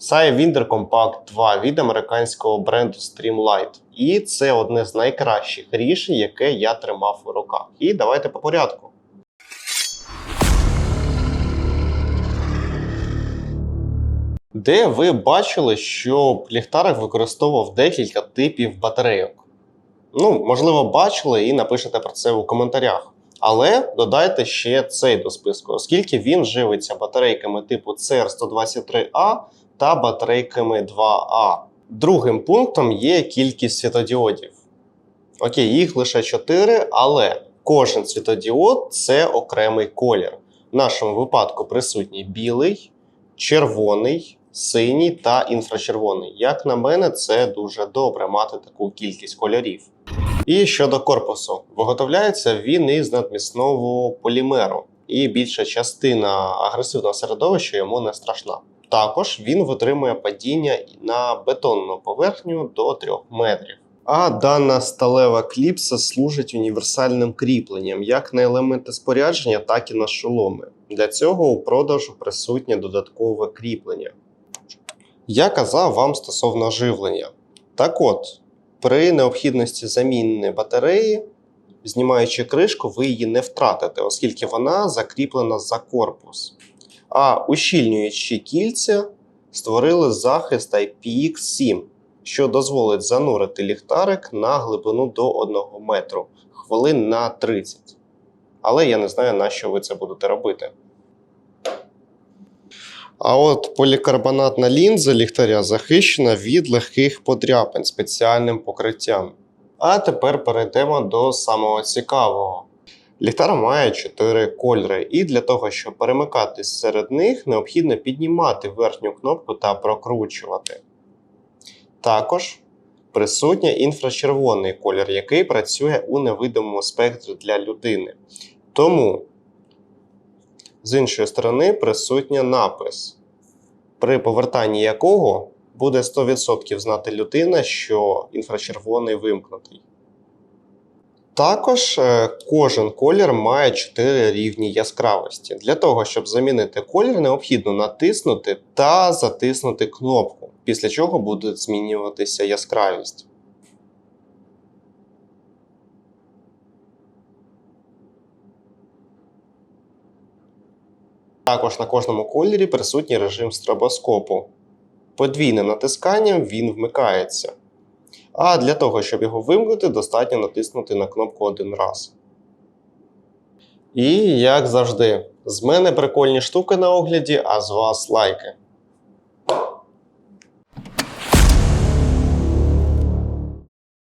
Sidewinder Compact 2 від американського бренду Streamlight. І це одне з найкращих рішень, яке я тримав у руках. І давайте по порядку. Де ви бачили, що ліхтарик використовував декілька типів батарейок? Ну, можливо, бачили і напишете про це у коментарях. Але додайте ще цей до списку, оскільки він живиться батарейками типу CR123A та батарейками 2А. Другим пунктом є кількість світодіодів. Окей, їх лише 4, але кожен світодіод це окремий колір. В нашому випадку присутній білий, червоний, синій та інфрачервоний. Як на мене, це дуже добре мати таку кількість кольорів. І щодо корпусу, виготовляється він із надмісного полімеру, і більша частина агресивного середовища йому не страшна. Також він витримує падіння на бетонну поверхню до 3 метрів. А дана сталева кліпса служить універсальним кріпленням як на елементи спорядження, так і на шоломи. Для цього у продажу присутнє додаткове кріплення. Я казав вам стосовно живлення. Так от, при необхідності заміни батареї, знімаючи кришку, ви її не втратите, оскільки вона закріплена за корпус. А ущільнюючі кільця створили захист IPX7, що дозволить занурити ліхтарик на глибину до 1 метру хвилин на 30. Але я не знаю, на що ви це будете робити. А от полікарбонатна лінза ліхтаря захищена від легких подряпин спеціальним покриттям. А тепер перейдемо до самого цікавого. Ліхтар має 4 кольори, і для того, щоб перемикатись серед них, необхідно піднімати верхню кнопку та прокручувати. Також присутній інфрачервоний колір, який працює у невидимому спектрі для людини. Тому з іншої сторони присутня напис, при повертанні якого буде 100% знати людина, що інфрачервоний вимкнутий. Також е, кожен колір має 4 рівні яскравості. Для того, щоб замінити колір, необхідно натиснути та затиснути кнопку, після чого буде змінюватися яскравість. Також на кожному кольорі присутній режим стробоскопу. Подвійним натисканням він вмикається. А для того, щоб його вимкнути, достатньо натиснути на кнопку один раз. І як завжди, з мене прикольні штуки на огляді, а з вас лайки.